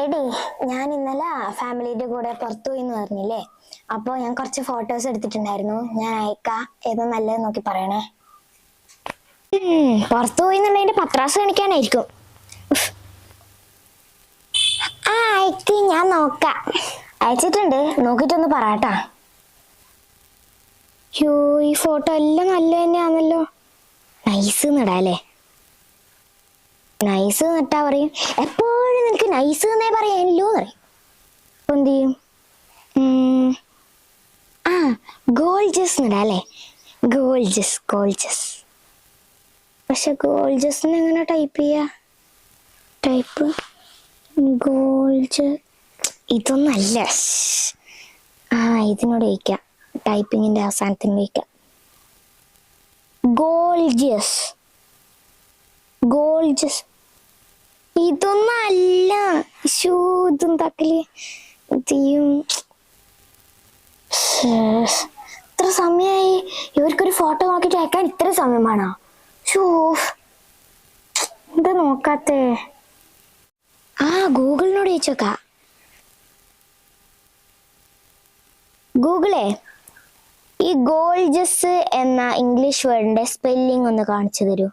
എടി ഞാൻ ഇന്നലെ ഫാമിലിയുടെ കൂടെ പുറത്തു പോയി എന്ന് പറഞ്ഞില്ലേ? അപ്പോൾ ഞാൻ കുറച്ച് ഫോട്ടോസ് എടുത്തിട്ടുണ്ടായിരുന്നു. ഞാൻ അയക്കാം. ഏതോ നല്ലത് നോക്കി പറയണേ. പുറത്തു പോയി എന്നുള്ളതിന്റെ പത്രാസ് കാണിക്കാനായിരിക്കും. ആ അയക്ക്. ഞാൻ നോക്കാം. അയച്ചിട്ടുണ്ട്. നോക്കിയിട്ടൊന്ന് പറയാട്ടാ. യോ ഈ ഫോട്ടോ എല്ലാം നല്ല തന്നെയാണല്ലോ നൈസ് നിടാല്ലേ നൈസ് എന്നിട്ടാ പറയും. എപ്പോഴും നിനക്ക് നൈസ് എന്നേ പറയാനല്ലോ പറയും. അപ്പൊ എന്ത് ചെയ്യും? ആ ഗോൾജസ് എന്നിടാ അല്ലേ? ഗോൾജസ് ഗോൾജസ് പക്ഷെ ഗോൾജസിന് എങ്ങനെ ടൈപ്പ് ചെയ്യാ? ടൈപ്പ് ഗോൾജ് ഇതൊന്നല്ല. ആ ഇതിനോട് ചോദിക്കാം ടൈപ്പിങ്ങിന്റെ അവസാനത്തിന് ചോദിക്കാം ഗോൾജസ് ഗോൾജസ് ഇതൊന്നും അല്ല. ഇതും തക്കൽ ചെയ്യും ഇത്ര സമയമായി ഇവർക്കൊരു ഫോട്ടോ നോക്കിട്ട് അയക്കാൻ ഇത്ര സമയം വേണോ എന്താ നോക്കാത്തേ? ആ ഗൂഗിളിനോട് ചോദിച്ചോക്ക. ഗൂഗിളേ ഈ ഗോൾജസ് എന്ന ഇംഗ്ലീഷ് വേർഡിന്റെ സ്പെല്ലിംഗ് ഒന്ന് കാണിച്ചു തരൂ.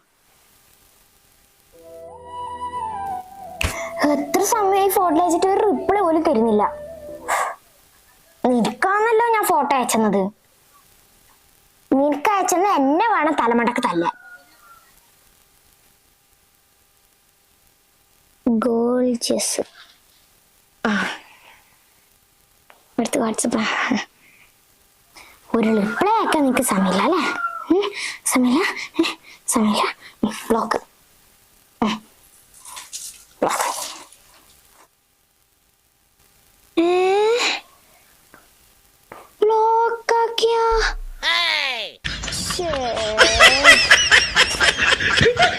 എത്ര സമയമായി ഫോട്ടോ അയച്ചിട്ട് ഒരു റിപ്ലൈ പോലും തരുന്നില്ല. നിനക്കാണല്ലോ ഞാൻ ഫോട്ടോ അയച്ചത്. നിനക്ക് അയച്ചത് എന്നെ വേണം തലമടക്ക് തല്ലാൻ. ഗോൾജസ് ആ. അടുത്ത് ഒരു റിപ്ലൈ ആക്കാൻ നിനക്ക് സമയമില്ല അല്ലേ? സമയമില്ല. സമയമില്ല. Block Sure.